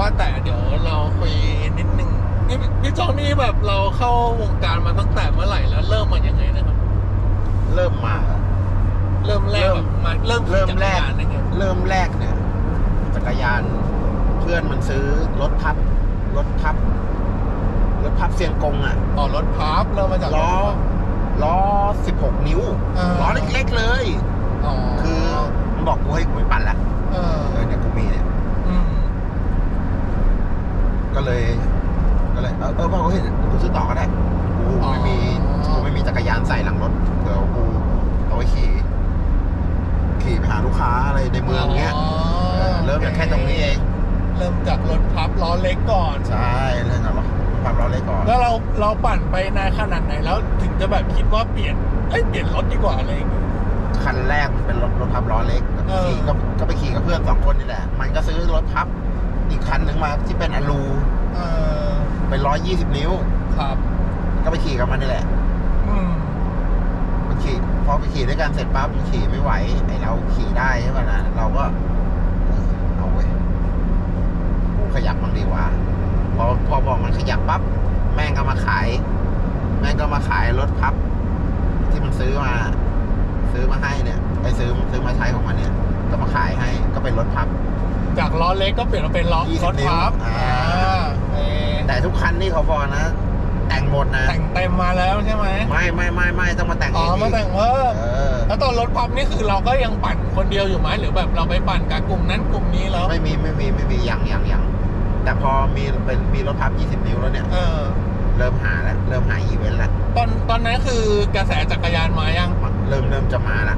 ว่าแต่เดี๋ยวเราคุยนิดนึงนี่พี่จองนี่แบบเราเข้าวงการมาตั้งแต่เมื่อไหร่แล้วเริ่มมายังไงนะครับ เริ่มมา เริ่มแรกแบบมาเริ่มขี่เริ่มจักแรรกยานได้ไงเริ่มแรกเนี่ยจักรยานเพื่อนมันซื้อรถพับรถพับรถพับเซียงกงอะอ๋อรถพับเริ่มมาจากล้อล้อ16นิ้วล้อเล็กๆเลยอ๋อคือมันบอกกูให้กูไม่ปั่นละเออ เออเนี่ยกูมีเนี่ย อืม ก็เลย ก็เลยเออเออพ่อเฮ้ยกูซื้อต่อก็ได้กูไม่มีกูไม่มีจักรยานใส่หลังรถเดี๋ยวกูเอาไว้ขี่ขี่ไปหาลูกค้าอะไรในเมืองเงี้ยเออเริ่มจากแค่ตรงนี้เองเริ่มจากรถพับล้อเล็กก่อน ใช่เรื่องกับความร้อนเลยก่อนแล้วเราเราปั่นไปนานขนาดไหนแล้วถึงจะแบบคิดว่าเปลี่ยนเอ้ยเปลี่ยนรถดีกว่าอะไรอย่างเงี้ย คันแรกเป็นรถรถพับล้อเล็กเออ ขี่ก็ก็ไปขี่กับเพื่อนสองคนนี่แหละ มันก็ซื้อรถพับ อีกคันหนึ่งมาที่เป็นอลูเออเป็นร้อยยี่สิบนิ้ว ครับ ก็ไปขี่กับมันนี่แหละ อืมมันขี่พอไปขี่ด้วยกันเสร็จปั๊บมันขี่ไม่ไหวไอเราขี่ได้ใช่ป่ะนะเราก็เออเอาเว้ยกูขยับมันดีกว่าพอพอบอกมันขยับปั๊บแม่งก็มาขาย แม่งก็มาขายรถพับ ที่มันซื้อมา ซื้อมาให้เนี่ยไปซื้อซื้อมาใช้ของมันเนี่ย ก็มาขายให้ก็เป็นรถพับ จากล้อเล็กก็เปลี่ยนมาเป็นล้อ20รถพับนิ้วอ่าอ่า เออแต่ทุกคันนี่เขาบอกนะ แต่งหมดนะแต่งเต็มมาแล้วใช่ไหมไม่ไม่ไม่ไม่ต้องมาแต่งอ๋อเองมาแต่งเพิ่มเออแล้วตอนรถพับนี่คือเราก็ยังปั่นคนเดียวอยู่ไหมหรือแบบเราไปปั่นกับกลุ่มนั้นกลุ่มนี้แล้วไม่มีไม่มีไม่มียังยังยังแต่พอมีเป็นมีรถพับ 20 นิ้วแล้วเนี่ย เออ เริ่มหาแล้วเริ่มหาอีเวนต์แล้วตอนตอนนั้นคือกระแสจักรยานมายัง เริ่มเริ่มจะมาละ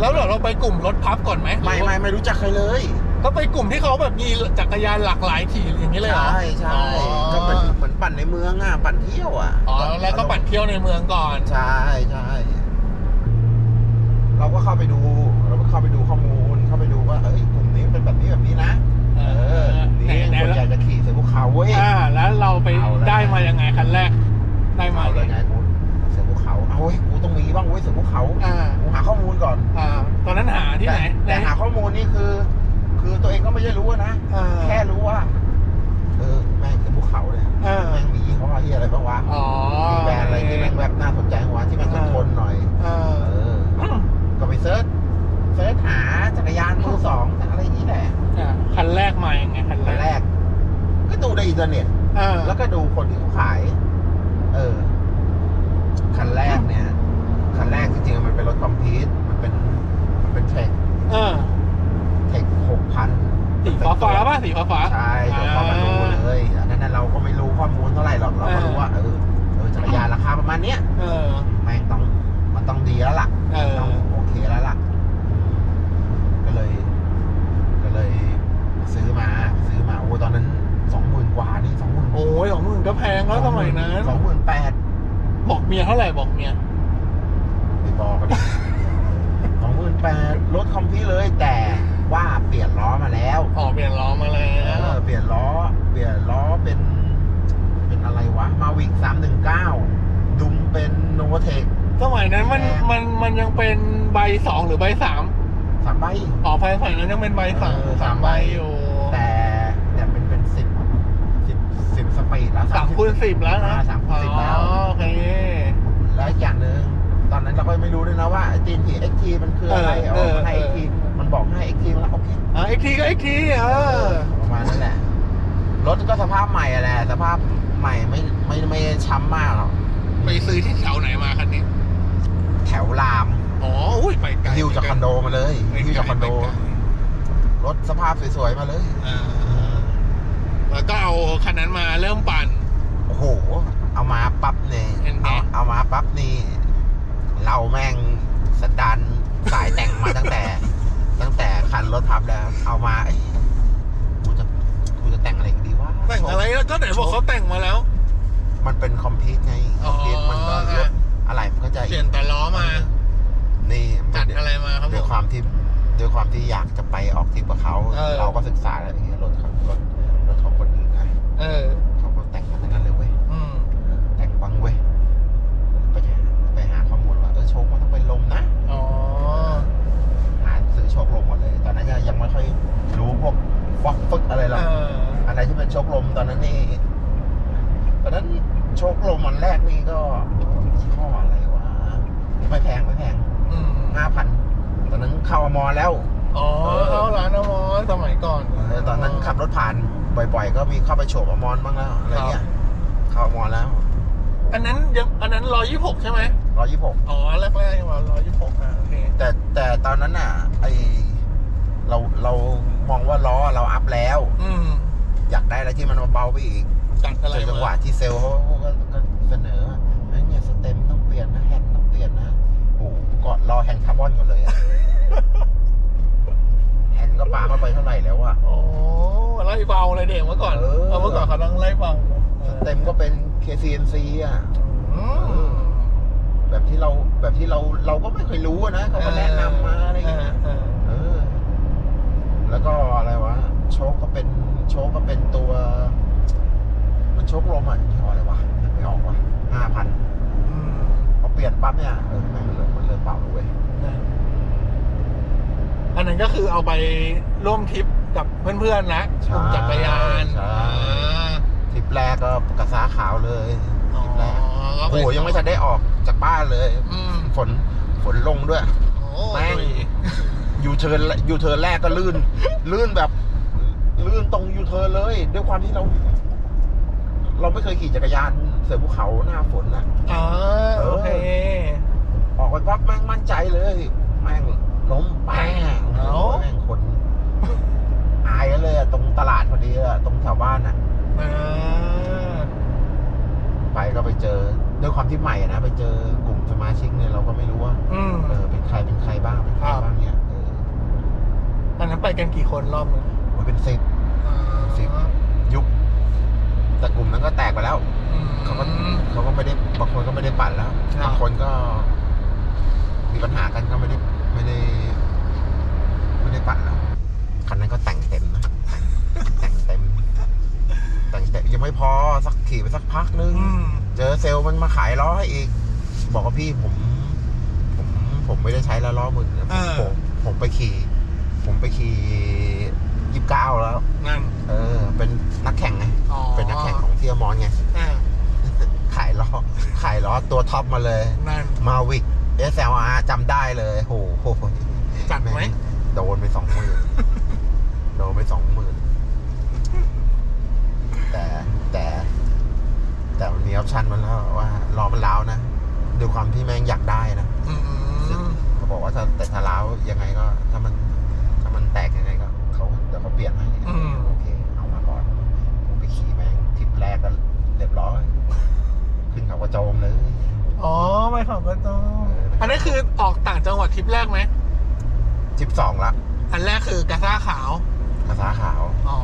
แล้วเดี๋ยวเราไปกลุ่มรถพับก่อนไหมไม่ไม่ไม่รู้จักใครเลย ก็ไปกลุ่มที่เขาแบบมีจักรยานหลากหลายขี่อย่างนี้เลยเหรอใช่ใช่อ๋อก็เหมือนเหมือนปั่นในเมืองอะปั่นเที่ยวอะอ๋อแล้วก็ปั่นเที่ยวในเมืองก่อนใช่ใช่เราก็เข้าไปดูเราก็เข้าไปดูข้อมูลเข้าไปดูว่าเอ้ยกลุ่มนี้เป็นแบบนี้แบบนี้นะเอเอออนี่ไหนคนๆใหญ่จะขี่เสือภูเขาเว้ยอ่าแล้วเราไปเอาแล้วได้มายังไงคันแรกได้มาเอาเลยไงกูเสือภู เขาเอาเว้ยกูต้องมีบ้างเว้ยเสือภูเขาอ่ากูหาข้อมูลก่อนอ่าตอนนั้นหาที่ไหนแต่แต่หาข้อมูลนี่คือ คือตัวเองก็ไม่ได้รู้อะนะอ่าแค่รู้ว่าเออแม่งคือภูเขาเนี่ยอ่าแม่งมียี่ห้อที่อะไรบ้างวะอ๋อมีแบรนด์อะไรที่แม่งแบบน่าสนใจบ้างวะที่แม่งทนๆหน่อยอ่าเออก็ไปเซิร์ชเซิร์ชหาจักรยานมือสองอะไรอย่างนี้แหละอ่าคันแรกมายังไงคันคันแรแรกกก็ดูในอินเทอร์เน็ตอ่าแล้วก็ดูคนที่เขาขาย เออ คันแรกเนี่ย คันแรกจริงๆมันเป็นรถคอมพิวมันเป็นมันเป็นเทคอ่าเทคหกพันสีฟ้าฟ้าป่ะสีฟ้าฟ้าใช่เราก็มาดูเลยอันนั้นนะเราก็ไม่รู้ข้อมูลเท่าไหร่หรอกเราก็รู้ว่าเออเออจักรยานราคาประมาณเนี้ยเออแม่งต้องมันต้องดีแล้วล่ะเออต้องโอเคแล้วล่ะ ก็เลย ก็เลยซื้อมาซื้อมาโอ้ตอนนั้นสองหมื่นกว่านี่สองหมื่นโอ้ยสองหมื่นก็แพงแล้วสมัยนั้นสองหมื่นแปด บอกเมียเท่าไหร่บอกเมียไม่บอกกันสองหมื่นแปดรถคอมพิวเลยแต่ว่าเปลี่ยนล้อมาแล้วออกเปลี่ยนล้อมาแล้เอวอเปลี่ยนล้อ เปลี่ยนล้อเป็น เป็นอะไรวะ มาวิกสามหนึ่งเก้าดุมเป็นโนเทค สมัยนั้นมันแพง มันมันยังเป็นใบสองหรือใบสามสามใบอ๋อไฟสมัยนั้นยังเป็นใบสามเออสามสามใบ ใบอยู่ แต่แต่เป็นเป็นสิบสิบสิบ สปีดแล้วสาม30คูณสิบแล้วนะอ่าสามคูณสิบแล้วอ๋อโอเคแล้วอีกอย่างหนึ่งตอนนั้นเราก็ไม่รู้ด้วยนะว่าจีนทีเอ็กทีมันคืออะไรเออเอามาให้เอเอ็อกทีมันบอกให้เอ็กทีแล้วโอเคอ่าอีกทีก็อีกทีเออประมาณนั้นแหละรถก็สภาพใหม่อะแหละสภาพใหม่ไม่ไม่ไม่ช้ำมากหรอกไปซื้อที่แถวไหนมาคันนี้ แถวรามอ๋ออุ้ยไปไกลฮิวจากคอนโดมาเลยไปฮิวไกลจากคอนโดไปไกลรถสภาพสวยๆมาเลยอ่า แล้วก็เอาคันนั้นมาเริ่มปั่น โอ้โห เอามาปั๊บเนี่ยเห็นไหม เอาเอามาปั๊บนี่ เราแม่งสแตันสายแต่งมาตั้งแต่ ตั้งแต่คันรถทับแล้ว เอามาเอ้ยกูจะกูจะแต่งอะไรดีวะแต่งอะไรแล้วก็ไหนบอกเขาแต่งมาแล้ว มันเป็นคอมพิวไงคอ๋ออมพิวมันก็รถอะไรมันก็จะเปลี่ยนแต่ล้อมานี่จัดอะไรมาครับผด้วยม ความที่ด้วยความที่อยากจะไปออกทริปกับเขาเออ เราก็ศึกษาแล้วอย่างเงี้ยรถเขารถรถของคนอื่นไง เออ เขาก็แต่งมาทั้งนั้นเลยเว้ย อืม แต่งบังเว้ยไปหาไปหาข้อมูลว่าเออโชคมันต้องเป็นลมนะ อ๋อ หาซื้อโชคลมหมดเลย ตอนนั้นยังไม่ค่อยรู้พวกฟอก ฟึกอะไรหรอก เออ อะไรที่เป็นโชคลมตอนนั้นนี่ตอนนั้นโชคลมวันแรกนี่ก็ยี่ห้ออะไรวะไม่แพงไม่แพง อืม ห้าพันตอนนั้นเข้าอมอแล้ว อ๋อเข้าร้านอมรสมัยก่อน เออตอนนั้นขับรถผ่านบ่อยๆ ก็มีเข้าไปโฉบอมรบ้างแล้วอะไรเงี้ยเข้าอมรแล้ว อันนั้นยังอันนั้นร้อ ยยี่หกใช่ไหมร้อยยี่หกอ๋อแรกๆยังว่าร้อยยี่หกอะโอเคแต่แต่ตอนนั้นน่ะไอเราเรามองว่าล้อเราอัพแล้ว อืมอยากได้อะไรที่มันเบาๆไปอีกจัดอะไรเจอจังหวะมาที่เซลล์เขาก็ก็เสนอว่าเฮ้ยเนี่ยสเต็มต้องเปลี่ยนนะแฮนด์ต้องเปลี่ยนนะโอ้โหก่อนรอแฮนด์คาร์บอนก่อนเลยอะแฮนด์ก็ปามาไปเท่าไหร่แล้วอะโอ้ไล่เบาเลยเด็กเมื่อก่อนเออเมื่อก่อนเขาต้องไล่เบาสเต็มก็เป็น KCNC อะอืม แบบที่เราแบบที่เราเราก็ไม่เคยรู้อะนะเขาก็แนะนำมาอะไรอย่างเงี้ยเออเออ แล้วก็อะไรวะ โชคก็เป็นโชคก็เป็นตัว มันโชคลมอะยี่ห้ออะไรวะนึกไม่ออกว่ะห้าพันอืมพอเปลี่ยนปั๊บเนี่ยเออแม่งเริ่มมันเริ่มเบาเลยอันนั้นก็คือเอาไปร่วมทริปกับเพื่อนๆนะกลุ่มจักรยานใช่อ่าทริปแรกก็กระซ้าขาวเลยทอ๋อริปแรก ก็ปโอ้โหยังไม่ทันได้ออก จากบ้านเลย อืมฝนฝนลงด้วย โอ้แม่ง ยูเทิร์นยูเทิร์นแรกก็ลื่น ลื่นแบบลื่นตรงยูเทิร์นเลย ด้วยความที่เรา เราไม่เคยขี่จักรยานเสือภูเขาหน้าฝนอะอ่าโอเคออกไปปั๊บแม่งมั่นใจเลย แม่งล้มแป้งโอ้โหแม่งคน อายกันเลยอะตรงตลาดพอดีอะตรงแถวบ้านอะอ่า ไปก็ไปเจอด้วยความที่ใหม่อะนะไปเจอกลุ่มสมาชิกเนี่ยเราก็ไม่รู้ว่าอืม เออเป็นใครเป็นใครบ้างเป็นใครครับ บ้างเนี่ยเอออันนั้นไปกันกี่คนรอบนึงโอ้ยเป็นสิบอ่าสิบ ยุคแต่กลุ่มนั้นก็แตกไปแล้ว อืม เขาก็เขาก็ไม่ได้บางคนก็ไม่ได้ปั่นแล้วครับ บางคนก็ มีปัญหากันก็ไม่ได้ไม่ได้ ไม่ได้ปั่นแล้วคันนั้นก็แต่งเต็มนะแต่งเต็ม แต่งเต็ม ยังไม่พอสักขี่ไปสักพักนึง อืม เจอเซลล์มันมาขายล้อให้อีก บอกว่าพี่ผม ผมผมไม่ได้ใช้แล้วล้อมึงนะเออ ผมผมไปขี่ ผมไปขี่ยี่สิบเก้าแล้ว นั่น เออ เป็นนักแข่งไง อ๋อ เป็นนักแข่งของเทียมอนไง อ่าขายล้อ ขายล้อตัวท็อปมาเลย นั่น มาวิก SLR จำได้เลยโหโหจัดไหมโดนไปสองหมื่นโดนไปสองหมื่น แต่แต่แต่มันมีออปชันมันแล้วว่ารอมันล้าวนะด้วยความที่แม่งอยากได้นะอืมเขาบอกว่าถ้าแต่ถ้าล้าวยังไงก็ ถ้ามันถ้ามันแตกยังไงก็เขาเดี๋ยวเขาเปลี่ยนให้อืม โอเคเอามาก่อนผมไปขี่แม่งทริปแรกก็เรียบร้อย ขึ้นเขากระโจมเลย อ๋อไม่ขอบก็ต้องอันนั้นคือออกต่างจังหวัดทริปแรกไหมทริปสองละ อันแรกคือกระซ่าขาว กระซ้าขาว อ๋อ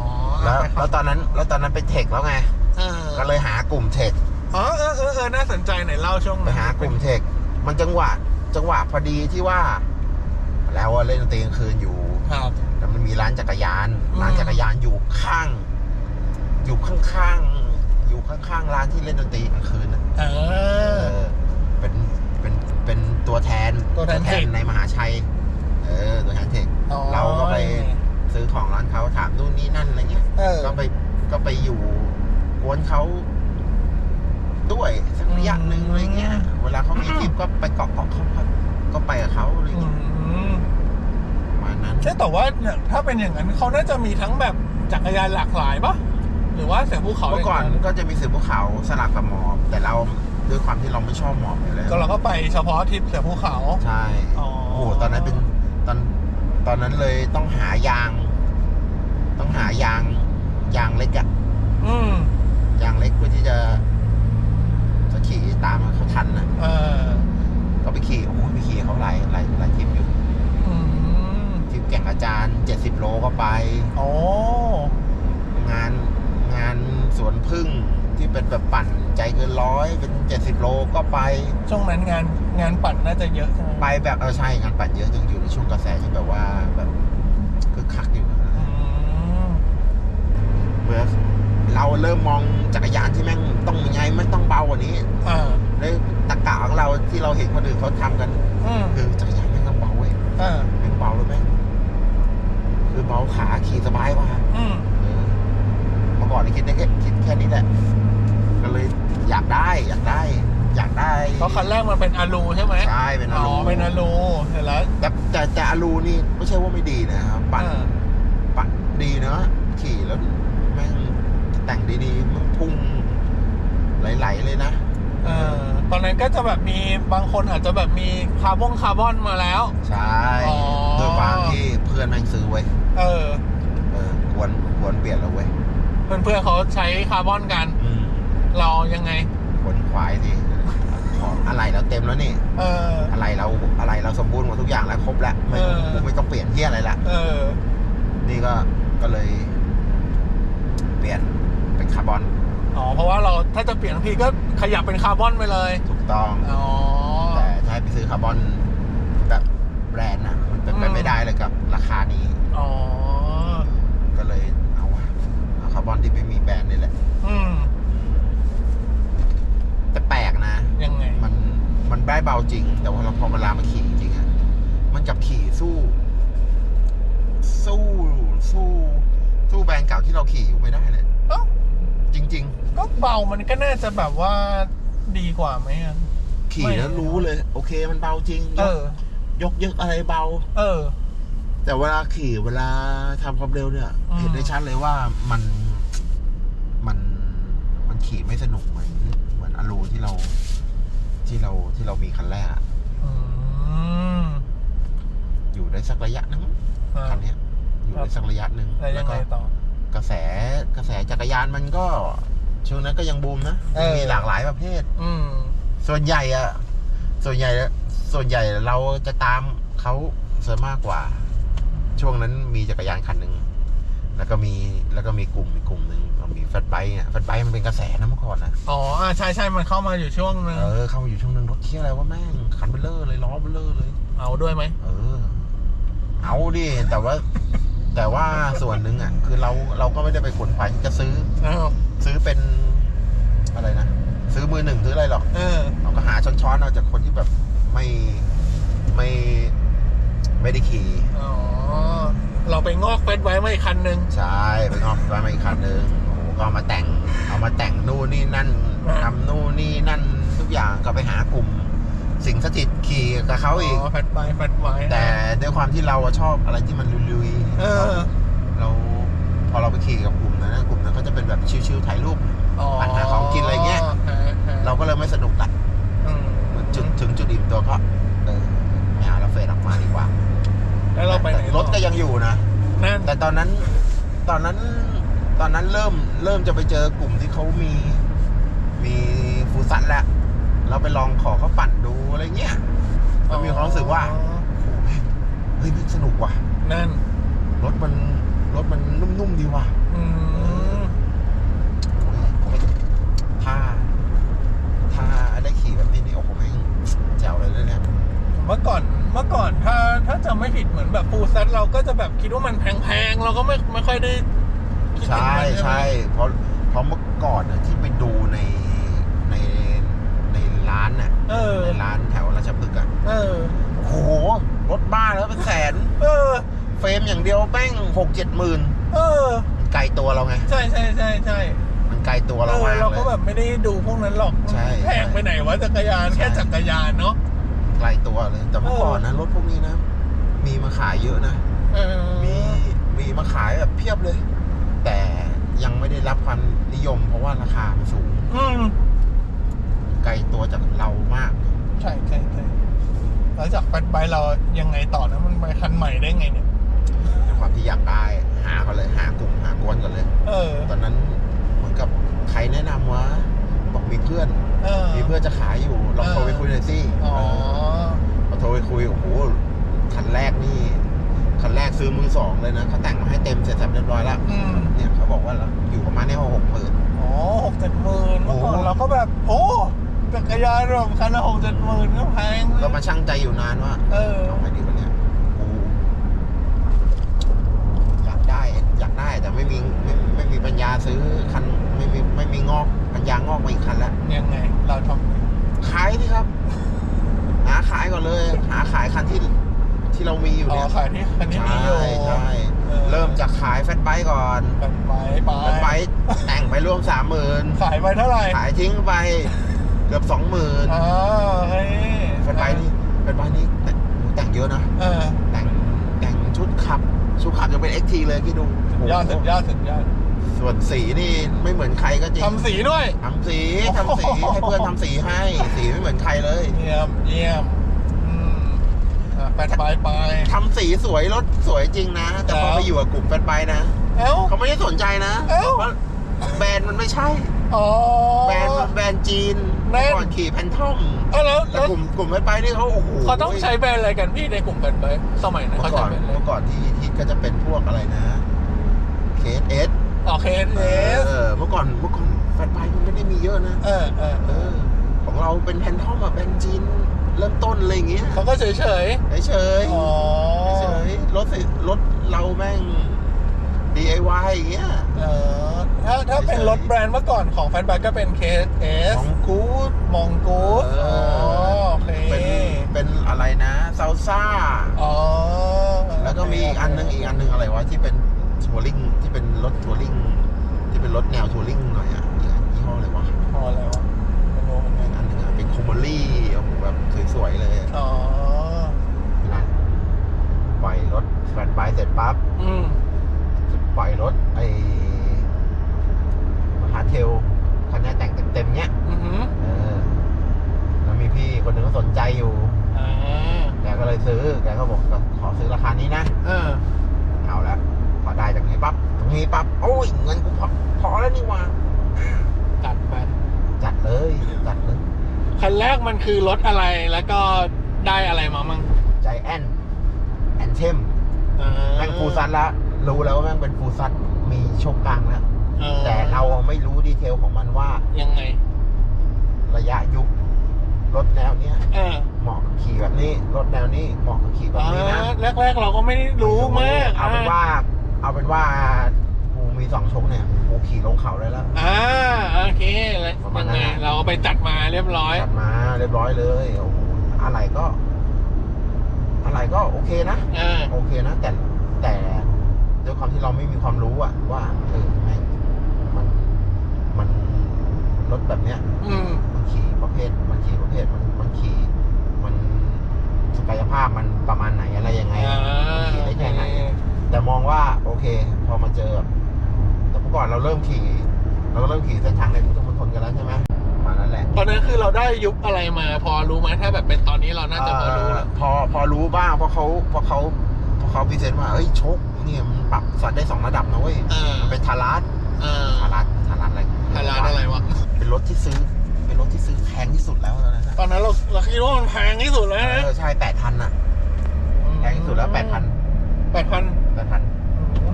แล้วไปขแล้วตอนนั้นแล้วตอนนั้นเป็นเทคแล้วไง เออก็เลยหากลุ่มเทคอ๋อเออเออเออน่าสนใจไหนเล่าช่วงไปนั้นหากลุ่มเทค มันจังหวะจังหวะพอดีที่ว่า แล้วเล่นดนตรีกลางคืนอยู่ครับ แล้วมันมีร้านจักรยานอืมร้านจักรยานอยู่ข้าง อยู่ข้างๆอยู่ข้างๆร้านที่เล่นดนตรีกลางคืนน่ะเอเอออเป็นเป็นเป็นตัวแทนตัวแทนเทค ในมหาชัย เออตัวแทนเทคอ๋อเราก็ไป ซื้อของร้านเขาถามนู่นนี่นั่นอะไรเงี้ย เออ ก็ไปก็ไปอยู่กวนเขาด้วยสักระยะหนึ่งอะไรเงี้ย เวลาเขามีทริปก็ไปเกาะเกาะเขาก็ก็ไปกับเขาอะไรอืเงี้ยมประมาณนั้น ใช่แต่ว่าเนี่ยถ้าเป็นอย่างนั้นเขาน่าจะมีทั้งแบบจักรยานหลากหลายปะหรือว่าเสือภูเขาเมื่อก่อนย่างก็จะมีเสือภูเขาสลับกับหมอบแต่เราด้วยความที่เราไม่ชอบหมอบอยู่แล้วก็เราก็ไปเฉพาะทริปเสือภูเขา ใช่อ๋อโอ้โหตอนนั้นเป็นตอนตอนนั้นเลยต้องหายาง ต้องหายางยางเล็กอะอืมยางเล็กเพื่อที่จะจะขี่ตามเขาทันนะเออก็ไปขี่โอ้โหไปขี่เขาหลายหลายหลายทริปอยู่อืมทริปแก่งอาจารย์เจ็ดสิบโลก็ไป โอ้งานงานสวนพึ่งที่เป็นแบบปั่นใจเกินร้อยเป็นเจ็ดสิบโลก็ไป ช่วงนั้นงานงานปั่นน่าจะเยอะใช่ไหมไปแบบเออใช่งานปั่นเยอะยังอยู่ในช่วงกระแสที่แบบว่าแบบคือคักอยู่อืม เมื่อเราเริ่มมองจักรยานที่แม่งต้องยังไงไม่ต้องเบากว่านี้อ่าเลยตะกะของเราที่เราเห็นคนอื่นเขาทำกันอืมคือจักรยานแม่งต้องเบาเว้ยอ่าแม่งเบาแล้วแม่งคคือเบาขาขี่สบายกว่าอืมเออเมื่อก่อนนี่คิดได้แค่คิดแค่นี้แหละก็เลยอยากได้อยากได้ อยากได้เพราะคันแรกมันเป็นอะลูใช่ไหมใช่เป็นออ๋อลูเป็นอะลูเสร็จแล้วแต่แต่แต่อลูนี่ไม่ใช่ว่าไม่ดีนะครับปั่นอ่าปั่นดีนะขี่แล้วแม่งแต่งดีๆมันพุ่งไหลๆเลยนะ เอ อตอนนั้นก็จะแบบมีบางคนอาจจะแบบมีคาร์บอนคาร์บอนมาแล้ว ใช่อ๋อโดยความที่เพื่อนแม่งซื้อไว้ยเออ เออควรควรเปลี่ยนแล้วเว้ยเพื่อนๆเขาใช้คาร์บอนกันอืมเรายังไง ควรควายที่ของอะไรเราเต็มแล้วนี่ เออ อะไรเราอะไรเราสมบูรณ์หมดทุกอย่างแล้วครบแล้วไม่เออ กูไม่ต้องเปลี่ยนเที่ยอะไรละเออ นี่ก็ก็เลย เปลี่ยนเป็นคาร์บอน อ๋อ เพราะว่าเราถ้าจะเปลี่ยนทีก็ขยับเป็นคาร์บอนไปเลย ถูกต้อง อ๋อ แต่ถ้าให้ไปซื้อคาร์บอนแบบแบรนด์นะมันเป็นไปอืมไม่ได้เลยกับราคานี้ อ๋อ ก็เลยเอาวะเอาคาร์บอนที่ไม่มีแบรนด์นี่แหละ อืม แต่แปลกนะ ยังไง มัน มันได้เบาจริง แต่ว่าเราพอเวลามาขี่จริงๆอะมันกับขี่สู้ สู้ สู้ สู้แบรนด์เก่าที่เราขี่อยู่ไม่ได้เลยเอ้าจ ริง ก็เบามันก็น่าจะแบบว่าดีกว่าไหมอะ ๆ ขี่แล้วไม่ รู้เลย โอเคมันเบาจริงเออยกเยอะอะไรเบา เออ แต่เวลาขี่เวลาทำความเร็วเนี่ย อืม เห็นได้ชัดเลยว่ามันมันมันขี่ไม่สนุกเหมือนเหมือนอลูที่เราที่เราที่เรามีคันแรกอะอืมอยู่ได้สักระยะนึงอ่าคันเนี้ยอยู่ได้สักระยะหนึ่งแล้วยังไงต่อ กระแสกระแสจักรยานมันก็ช่วงนั้นก็ยังบูมนะเออ มีหลากหลายประเภท อืม ส่วนใหญ่อะส่วนใหญ่ส่วนใหญ่เราจะตามเขาส่วนมากกว่า ช่วงนั้นมีจักรยานคันหนึ่งแล้วก็มีแล้วก็มีกลุ่มอีกกลุ่มหนึ่งก็มีแฟตไบค์เนี่ยแฟตไบค์มันเป็นกระแสนะเมื่อก่อนนะอ๋ออ่าใช่ใช่มันเข้ามาอยู่ช่วงหนึง เออเข้ามาอยู่ช่วงหนึงรถเที่ยอะไรว่าแม่งคันเบลเลอร์เลยล้อเบลเลอร์เลย เอาด้วยไหม เออ เอาดิแต่ว่า แต่ว่าส่วนหนึ่งอะ คือเราเราก็ไม่ได้ไปขนขวายจะซื้ออ้าวซื้อเป็นอะไรนะซื้อมือหนึ่งซื้ออะไรหรอก เออ เราก็หาช้อนๆเอาจากคนที่แบบไม่ไม่ไม่ได้ขี่อ๋อ เราไปงอกเฟซไว้มาอีกคันหนึ่งใช่ไปงอกไปมาอีกคันหนึ่งโอ้โหก็เอามาแต่ง เอามาแต่งนู่นนี่นั่นทำนู่นนี่นั่นทุกอย่างก็ไปหากลุ่ม สิ่งสถิตขี่กับเขาอีกอ๋อแฟดไว้แฟดไว้แต่ด้วยความที่เราอะชอบอะไรที่มันลุยๆเออเราพอเราไปขี่กับกลุ่มนั้นนะกลุ่มนั้นก็จะเป็นแบบชิวๆถ่ายรูปอ๋อปั่นหาของกินอะไรเงี้ยฮะฮะเราก็เลยไม่สนุกละอืมเหมือนจุดถึงจุดอิ่มตัวก็เออไม่เอาแล้วเฟดออกมาดีกว่า แล้วเราไปไหนแต่ต่รอถก็ยังอยู่นะนั่นแต่ตอนนั้นตอนนั้นตอนนั้นเริ่มเริ่มจะไปเจอกลุ่มที่เขามีมีฟูซันแล้ว เราไปลองขอเขาปั่นดูอะไรเงี้ยก็มีความรู้สึกว่าอ๋อโอ้โหเฮ้ยมันสนุกว่ะนั่นรถมันรถมันนุ่มๆดีว่ะอืมถ้าถ้าได้ขี่แบบนี้นี่โอ้โหแม่งแจ๋วเลยนะเนี่ยเมื่อก่อนเมื่อก่อนถ้าถ้าจะไม่ผิดเหมือนแบบฟูลเซ็ตเราก็จะแบบคิดว่ามันแพงๆเราก็ไม่ไม่ค่อยได้คิดถึงใช่มันไหมใช่เพราะเพราะเมื่อก่อนน่ะที่ไปดูในในในร้านน่ะเออ ในร้านแถวราชพฤกษ์อะเออ โอ้โหรถบ้าแล้วเป็นแสน เออ เฟรมอย่างเดียวแป้งหกเจ็ดหมื่นเออ มันไกลตัวเราไง ใช่ใช่ใช่ใช่มันไกลตัวเอเราอมากเราเลก็ยแบบไม่ได้ดูพวกนั้นหรอกใช่แพงไปไหนวะจักรยานใช่ แค่จักรยานเนาะ ไกลตัวเลย แต่เมื่อก่อนนะรถพวกนี้นะ มีมาขายเยอะนะ เออมีมีมาขายแบบเพียบเลย แต่ยังไม่ได้รับความนิยมเพราะว่าราคามันสูง อืม ไกลตัวจากเรามาก ใช่ใช่ใช่แล้วจากแฟตไบค์เรายังไงต่อนะมันไปคันใหม่ได้ไงเนี่ยด้วยความที่อยากได้หากันเลยหากลุ่มหากวนกันเลย เออ ตอนนั้นเหมือนกับใครแนะนำวะบอกมีเพื่อนเออ มีเพื่อนจะขายอยู่ลองโทรไปคุยหน่อยสิอ๋อ พอโทรไปคุยโอ้โหคันแรกนี่คันแรกซื้อมือสองเลยนะเขาแต่งมาให้เต็มเสร็จสับเรียบร้อยแล้วอืม เนี่ยเขาบอกว่าอยู่ประมาณนี้หกหมื่นอ๋อหกเจ็ดหมื่นเมื่อก่อนโอ้ เราก็แบบ โอ้ จักรยานแบบคันละหกเจ็ดหมื่นก็แพงเลยก็มาชั่งใจอยู่นานว่าเออ เอาไงดีวะเนี่ยกูอยากได้อยากได้แต่ไม่มีไม่ไม่มีปัญญาซื้อคันไม่มีไม่มีงอกปัญญางอกมาอีกคันแล้วยังไง เราทำขายสิครับ หาขายก่อนเลย หาขายคันที่ที่เรามีอยู่อ๋อเนี่ยขายที่คันนี้มีอยู่ใช่ใช่เอออเริ่มจากขายแฟตไบค์ก่อนไปไปแฟตไบค์แต่งไปร่วมสามหมื่นขายไปเท่าไหร่ขายทิ้งไป เกือบสองหมื่นอ่าเฮ้ยแฟตไบค์นี่แฟตไบค์นี่แต่งแต่งเยอะนะ เออแต่งแต่งชุดขับ ชุดขับยังเป็น XT เลยคิดดูสุดยอดสุดยอดสุดยอดส่วนสีนี่ไม่เหมือนใครก็จริงทำสีด้วย ทำสีทำสีให้เพื่อนทำสีให้ สีไม่เหมือนใครเลย เยี่ยมเยี่ยมอืมอะแปดไปไป ทำสีสวยรถสวยจริงนะ แต่พอแล้วไปอยู่กับกลุ่มแฟตไบค์นะเอ้า เขาไม่ได้สนใจนะเอ้า เพราะแบรนด์มันไม่ใช่ อ๋อแบรนด์มันแบรนด์จีน แน่นก่อนขี่แพนทอมเอ้าแล้วแต่แล้วกลุ่มกลุ่มแฟตไบค์นี่เขาโอ้โหเขาต้องใช้แบรนด์อะไรกันพี่ในกลุ่มแบรนด์ไปสมัยนั้นเมื่เขาอก่ใช้อนแบรนด์อะไรเมื่อก่อนที่ฮิตก็จะเป็นพวกอะไรนะเคสเอสโอเคเอสเออเมื่อก่อนเมื่อก่อนแฟตไบค์มันไม่ได้มีเยอะนะ เออเออเออของเราเป็นแพนทอมอะแบรนด์จีนเริ่มต้นอะไรอย่างเงี้ยเขาก็เฉยเฉยเฉยๆอ๋อๆเฉยๆรถสิรถเราแม่ง DIY อย่างเงี้ย เออถ้าถ้าเป็นรถแบรนด์เมื่อก่อนของแฟนแบ็กก็เป็นเคสเอสของกูดมองกูดเออ๋ออโอเคเป็นเป็นอะไรนะซาซ่า อ๋อแล้วก็มีอีกอันนึงอีกอันนึงอะไรวะที่เป็นทัวริงที่เป็นรถทัวริงที่เป็นรถแนวทัวริงหน่อยอะอีกอันยี่ห้ออะไรวะพอแล้วะไม่รู้เหมือนกัอีนกอันนึงอะเป็นโคมอรี่โอ้โหแบบสวยๆเลยอะอ๋อนะปล่อยรถแฟนไบค์เสร็จปั๊บ อืม ปล่อยรถไอ้ฮาร์เทลคันนี้แต่งเต็มๆเนี้ยอือหือเออแล้วมีพี่คนหนึ่งก็สนใจอยู่อ่าแกก็เลยซื้อแกก็บอกขอซื้อราคานี้นะเออเอาละพอได้จากนี้ปั๊บตรงนี้ปั๊บโอ้ยเงินกูพอพอแล้วนี่หว่าจัดไปจัดเลยจัดเลยคันแรกมันคือรถอะไรแล้วก็ได้อะไรมามั่งใจแอนแอนเทมอ่าแม่งฟูลซัดแล้ว รู้แล้วว่าแม่งเป็นฟูลซัดมีโชคกลางแล้วออแต่เราไม่รู้ดีเทลของมันว่ายังไง ระยะยุครถแนวเนี้ยเออเหมาะกับขี่แบบนี้ รถแนวนี้เหมาะกับขี่แบบอ่านี้นะแรกๆเราก็ไม่ได้รู้มากเอาเป็นว่า เอาเป็นว่ากูมีสองชกเนี่ยกูขี่ลงเขาได้แล้วอ่าโอเคแล้วประมาณยังนั้นไงนะเราเอาไปจัดมาเรียบร้อยจัดมาเรียบร้อยเลยโอ้โหอะไรก็ อะไรก็โอเคนะเออโอเคนะแต่แต่ ด้วยความที่เราไม่มีความรู้อะว่าเออแม่งมันมันรถแบบเนี้ยอืมมันขี่ประเภท มันขี่ประเภทมันมันขี่มันศักยภาพมันประมาณไหนอะไรยังไงอ่ามันขี่ได้แค่ไหน แต่มองว่าโอเค พอมาเจอแบบแต่เมื่อก่อนเราเริ่มขี่ เราก็เริ่มขี่เส้นทางในพุทธมณฑลกันแล้วใช่ไหมประมาณนั้นแหละ ตอนนั้นคือเราได้ยุคอะไรมา พอรู้ไหมถ้าแบบเป็นตอนนี้เราน่าจะพอรู้เอ่แล้อวพอพอรู้บ้างเพราะเขาเพราะเขา เพราะเขาพิเศษว่าเฮ้ยโชคเนี่ยมันปรับสัดได้สองระดับนะเว้ยเออมันเป็นทารัสเออทารัสทารัสอะไรทาร้านอะไรวะ เป็นรถที่ซื้อ เป็นรถที่ซื้อแพงที่สุดแล้วตอนนั้นนะตอนนั้นเราเราคิดว่ามันแพงที่สุดแล้วนะเออใช่แปดพันอะแพงที่สุดแล้วแปดพันแปดพันแปดพัน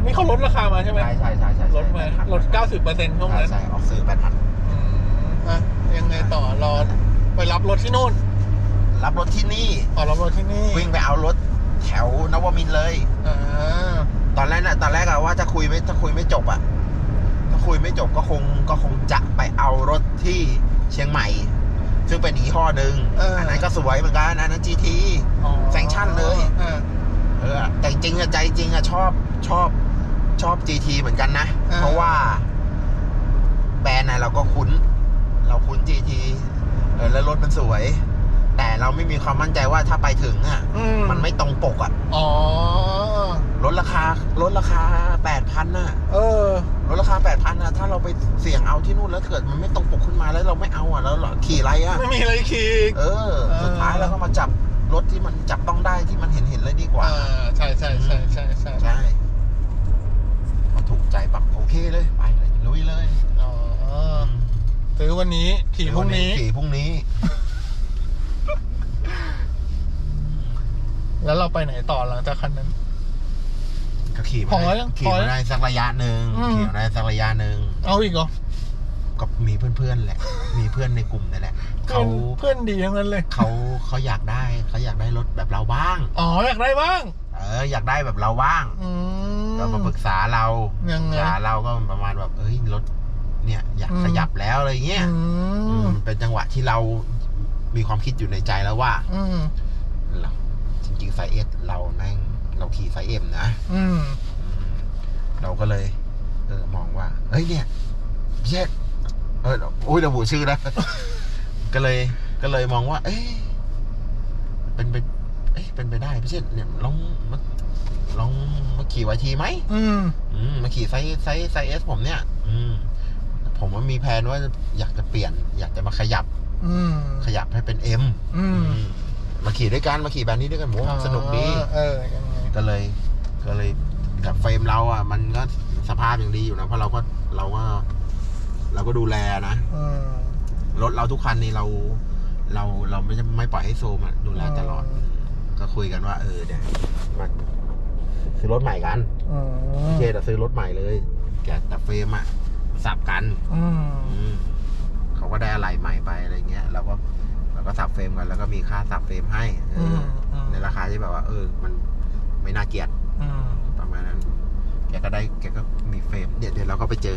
นี่เขาลดราคามาใช่ไหมใช่ใช่ใช่ใช่ลดมาลดเก้าสิบเปอร์เซ็นต์ช่วงใช่นั้นใช่ออกซื้อแปดพันอืมอะยังไงต่อรอไปรับรถที่นู่นรับรถที่นี่ อ๋อรับรถที่นี่ วิ่งไปเอารถ แถวนวมินทร์เลย อ่าตอนแรกน่ะตอนแรกอะว่าจะคุยไม่ถ้าคุยไม่จบอะถ้าคุยไม่จบก็คงก็คงจะไปเอารถที่เชียงใหม่ ซึ่งเป็นอีกข้อหนึ่งอันนั้นก็สวยเหมือนกันอันนั้น GT อ๋อแซงชั่นเลย อ่า เออแต่จริงๆอะใจจริงอะชอบชอบชอบ GT เหมือนกันนะ อ่า เพราะว่า แบรนด์น่ะเราก็คุ้น เราคุ้น GT เออแล้วรถมันสวย แต่เราไม่มีความมั่นใจว่าถ้าไปถึงอะอืมันไม่ตรงปกอะอ๋อ ลดราคาลดราคาแปดพันน่ะเออ ลดราคาแปดพันนะถ้าเราไปเสี่ยงเอาที่นู่นแล้วเกิดมันไม่ตรงปกขึ้นมาแล้วเราไม่เอาอะแล้วเราขี่อะไรอะ ไม่มีอะไรขี่เออ สุดท้ายเราก็มาจับรถที่มันจับต้องได้ที่มันเห็นเห็นเลยดีกว่า อ่าใช่ใช่ใช่ใช่ใช่ใช่พอถูกใจปั๊บโอเคเลย ไปเลยลุยเลยอ๋อซื้อวันนี้ขี่พรุ่งนี้ ขี่พรุ่งนี้ แล้วเราไปไหนต่อหลังจากคันนั้น ก็ขี่พอมายัได้งขี่พอยัมางได้สักระยะหนึ่งอืม ขี่มาได้สักระยะหนึ่งเอาอีกเหรอก็มีเพื่อนๆแหละ มีเพื่อนในกลุ่มนั่นแหละเพื่เขาอนเพื่อนดีทั้งนั้นเลย เขาเขาอยากได้เขาอยากได้รถแบบเราบ้าง อ๋ออยากได้บ้าง เอออยากได้แบบเราบ้าง อืม ก็มาปรึกษาเรายังไงปรึกษาเราก็ประมาณแบบเอ้ยรถเนี่ยอยากอืมขยับแล้วอะไรเงี้ยอือืมมเป็นจังหวะที่เรามีความคิดอยู่ในใจแล้วว่า อืม เรา จริงๆไซเอสเราแม่งเราขี่ไซเอ็มนะอืมอืม เราก็เลย เออมองว่า เฮ้ยเนี่ยแยกเออโอ้ยระบุชื่อนะก็เลย ก็เลยมองว่า เอ้ยเป็นไป เอ้ยเป็นไปได้พี่เช่นเนี่ยลองมาลองมาขี่วทีไหมอืม อืมมาขี่ไซส์ไซส์ไซส์เอสผมเนี่ย อืม ผมว่ามีแผนว่าอยากจะเปลี่ยน อยากจะมาขยับ อืม ขยับให้เป็นเอ็มอืม มาขี่ด้วยกันมาขี่แบบนี้ด้วยกันโหสนุกดีเออยังไงก็เลยก็เลยกับเฟรมเราอะ มันก็สภาพอย่างดีอยู่นะเพราะเราก็เราก็ เราก็ดูแลนะอืมรถเราทุกคันนี่เรา เราเราไม่จะไม่ปล่อยให้โซมอะดูแลตลอดอืมก็คุยกันว่า เออเนี่ยมาซื้อรถใหม่กันอืมเคจะซื้อรถใหม่เลยแกแต่เฟรมอะสับกันอืมอืมเขาก็ได้อะไรใหม่ไปอะไรเงี้ยเราก็ เราก็สับเฟรมกันแล้วก็มีค่าสับเฟรมให้เออออืมในราคาที่แบบว่า เออ มันไม่น่าเกลียดอืมประมาณนั้น แกก็ได้แกก็มีเฟรมเดี๋ยวเดี๋ยวเราก็ไปเจอ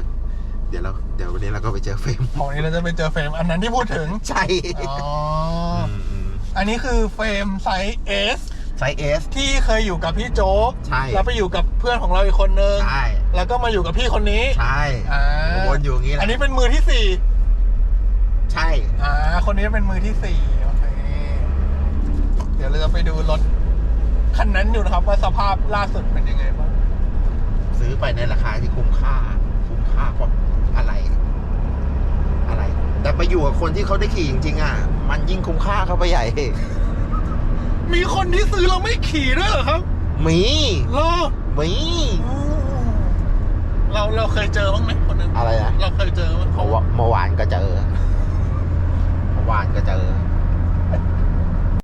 เดี๋ยวเราเดี๋ยววันนี้เราก็ไปเจอเฟรมของนี้เราจะไปเจอเฟรมอันนั้นที่พูดถึงใช่อ๋ออมอืมอันนี้คือเฟรมไซส์ S ไซส์เอสที่เคยอยู่กับพี่โจ๊กใช่ แล้วไปอยู่กับเพื่อนของเราอีกคนนึง ใช่ แล้วก็มาอยู่กับพี่คนนี้ ใช่อ่า วนอยู่อย่างนี้แหละ อันนี้เป็นมือที่สี่ ใช่ อ่า คนนี้เป็นมือที่สี่โอเค เดี๋ยวเราจะไปดูรถคันนั้นอยู่นะครับ ว่าสภาพล่าสุดเป็นยังไงบ้าง ซื้อไปในราคาที่คุ้มค่า คุ้มค่าเพราะอะไร อะไร แต่ไปอยู่กับคนที่เขาได้ขี่จริงๆอะ มันยิ่งคุ้มค่าเข้าไปใหญ่ มีคนที่ซื้อเราไม่ขี่ด้วยเหรอครับมี เหรอมี อืมเราเราเคยเจอบ้างไหมคนนั้นอะไรนะเราเคยเจอมั้ย เมื่อวะเมื่อวานก็เจอเมื่อ วานก็เจอ